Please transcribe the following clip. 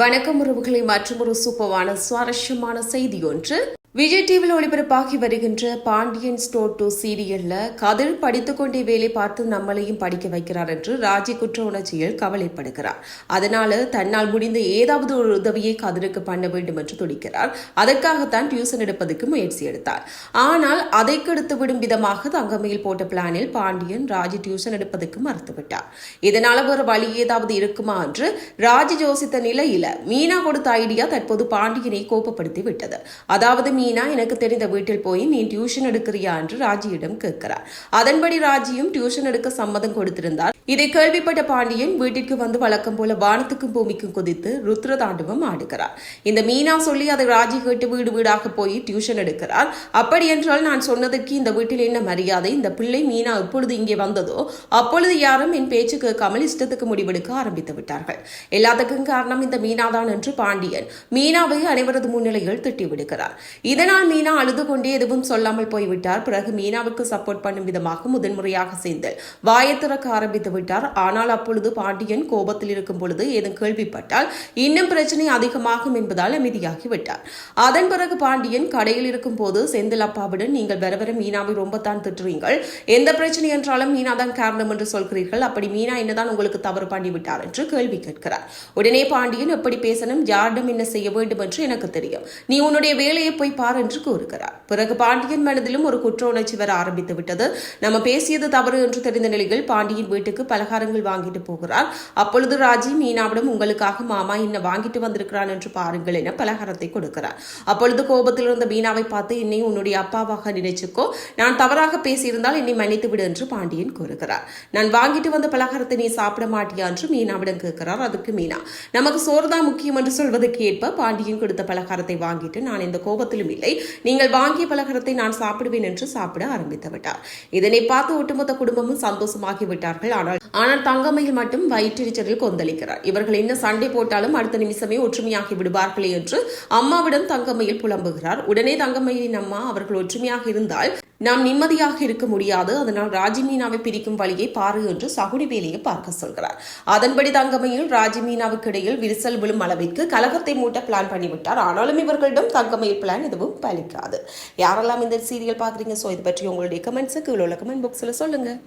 வணக்கம் உறவுகளை மற்றும் ஒரு சூப்பரான சுவாரஸ்யமான செய்தி ஒன்று. விஜய் டிவியில் ஒளிபரப்பாகி வருகின்ற பாண்டியன் ஸ்டோர் டூ சீரியல்ல கதிர் படித்துக் கொண்டே வேலை பார்த்து நம்மளையும் படிக்க வைக்கிறார் என்று ராஜி குற்ற உணர்ச்சியில் கவலைப்படுகிறார். அதனால தன்னால் முடிந்த ஏதாவது ஒரு உதவியை கதிருக்கு பண்ண வேண்டும் என்று துடிக்கிறார். அதற்காகத்தான் டியூசன் எடுப்பதற்கு முயற்சி எடுத்தார். ஆனால் அதை கெடுத்து விடும் விதமாக தங்கமையில் போட்ட பிளானில் பாண்டியன் ராஜி டியூஷன் எடுப்பதற்கு மறுத்துவிட்டார். இதனால வேறு வழி ஏதாவது இருக்குமா என்று ராஜி யோசித்த நிலையில மீனா கொடுத்த ஐடியா தற்போது பாண்டியனை கோபப்படுத்தி விட்டது. அதாவது மீனா எனக்கு தெரிந்த வீட்டில் போய் நீ டியூஷன் எடுக்கிறியா என்று ராஜியிடம் கேட்கிறார். அதன்படி ராஜியும் டியூஷன் எடுக்க சம்மதம் கொடுத்திருந்தார். இதை கேள்விப்பட்ட பாண்டியன் வீட்டிற்கு வந்து வழக்கம் போல வானத்துக்கும் பூமிக்கும் குதித்து ருத்ர தாண்டவம் ஆடுகிறார். இந்த மீனா சொல்லி அதை ராஜி கேட்டு வீடு வீடாக போய் டியூஷன் எடுக்கிறார். அப்படி என்றால் நான் சொன்னதற்கு இந்த வீட்டில் என்ன மரியாதை? இந்த பிள்ளை மீனா எப்பொழுது இங்கே வந்ததோ? அப்பொழுது யாரும் என் பேச்சு கேட்காமல் இஷ்டத்துக்கு முடிவெடுக்க ஆரம்பித்து விட்டார்கள். எல்லாத்துக்கும் காரணம் இந்த மீனாதான் என்று பாண்டியன் மீனாவை அனைவரது முன்னிலையில் திட்டிவிடுகிறார். இதனால் மீனா அழுது கொண்டே எதுவும் சொல்லாமல் போய்விட்டார். பிறகு மீனாவுக்கு சப்போர்ட் பண்ணும் விதமாக முதன்முறையாக சேர்ந்து வாயை திறக்க ஆரம்பித்து விட்டார். ஆனால் அப்பொழுது பாண்டியன் கோபத்தில் இருக்கும் பொழுது ஏதும் கேள்விப்பட்டால் இன்னும் பிரச்சனை அதிகமாகும் என்பதால் அமைதியாகி விட்டார். அதன் பிறகு பாண்டியன் கடையில் இருக்கும் போது செந்தில் அப்பாவுடன் நீங்கள் வர வர மீனாவை ரொம்ப தான் திட்டுறீங்கள் எந்த பிரச்சனை என்றாலும் மீனா தான் காரணம் என்று சொல்கிறீர்கள். அப்படி மீனா என்னதான் உங்களுக்கு தவறு பண்ணிவிட்டார் என்று கேள்வி கேட்கிறார். உடனே பாண்டியன் எப்படி பேசணும்? யாரிடம் என்ன செய்ய வேண்டும்? என்று எனக்கு தெரியும். நீ உன்னுடைய வேலையை போய் வைப்பார் என்று கூறுகிறார். பிறகு பாண்டியன் மனதிலும் ஒரு குற்ற உணர்ச்சி வர ஆரம்பித்து விட்டது. நம்ம பேசியது தவறு என்று தெரிந்த நிலையில் பாண்டியன் வீட்டுக்கு பலகாரங்கள் வாங்கிட்டு போகிறார். அப்பொழுது ராஜி மீனாவிடம் உங்களுக்காக மாமா என்ன வாங்கிட்டு வந்திருக்கிறான் என்று பாருங்கள் என பலகாரத்தை கொடுக்கிறார். அப்பொழுது கோபத்தில் இருந்த மீனாவை பார்த்து என்னை உன்னுடைய அப்பாவாக நினைச்சுக்கோ. நான் தவறாக பேசியிருந்தால் என்னை மன்னித்து விடு என்று பாண்டியன் கூறுகிறார். நான் வாங்கிட்டு வந்த பலகாரத்தை நீ சாப்பிட மாட்டியா என்று மீனாவிடம் கேட்கிறார். அதுக்கு மீனா. நமக்கு சோறுதான் முக்கியம் என்று சொல்வதற்கு ஏற்ப பாண்டியன் கொடுத்த பலகாரத்தை வாங்கிட்டு நான் இந்த கோபத்திலும் இல்லை நீங்கள் வாங்கிய பலகாரத்தை நான் சாப்பிடுவேன் என்று சாப்பிட ஆரம்பித்து விட்டார் இதனை பார்த்து ஒட்டுமொத்த குடும்பமும் சந்தோஷமாகி விட்டார்கள் ஆனால் ஆனால் தங்கமையில் மட்டும் வயிற்றெரிச்சலில் கொந்தளிக்கிறார். இவர்கள் என்ன சண்டை போட்டாலும் அடுத்த நிமிஷமே ஒற்றுமையாகி விடுவார்களே என்று அம்மாவிடம் தங்கமையில் புலம்புகிறார். உடனே தங்கமையின் அம்மா அவர்கள் ஒற்றுமையாக இருந்தால் நாம் நிம்மதியாக இருக்க முடியாது. அதனால் ராஜிமீனாவை பிரிக்கும் வழியை பாரு என்று சகுடி வேலையை பார்க்க சொல்கிறார். அதன்படி தங்கமையில் ராஜிமீனாவுக்கு இடையில் விரிசல் விழும் அளவிற்கு கலகத்தை மூட்ட பிளான் பண்ணிவிட்டார். ஆனாலும் இவர்களிடம் தங்கமையில் பிளான் எதுவும் பலிக்காது. யாரெல்லாம் இந்த சீரியல் பார்க்குறீங்க? ஸோ இது பற்றி உங்களுடைய கமெண்ட்ஸுக்கு உள்ள கமெண்ட் பாக்ஸில் சொல்லுங்க.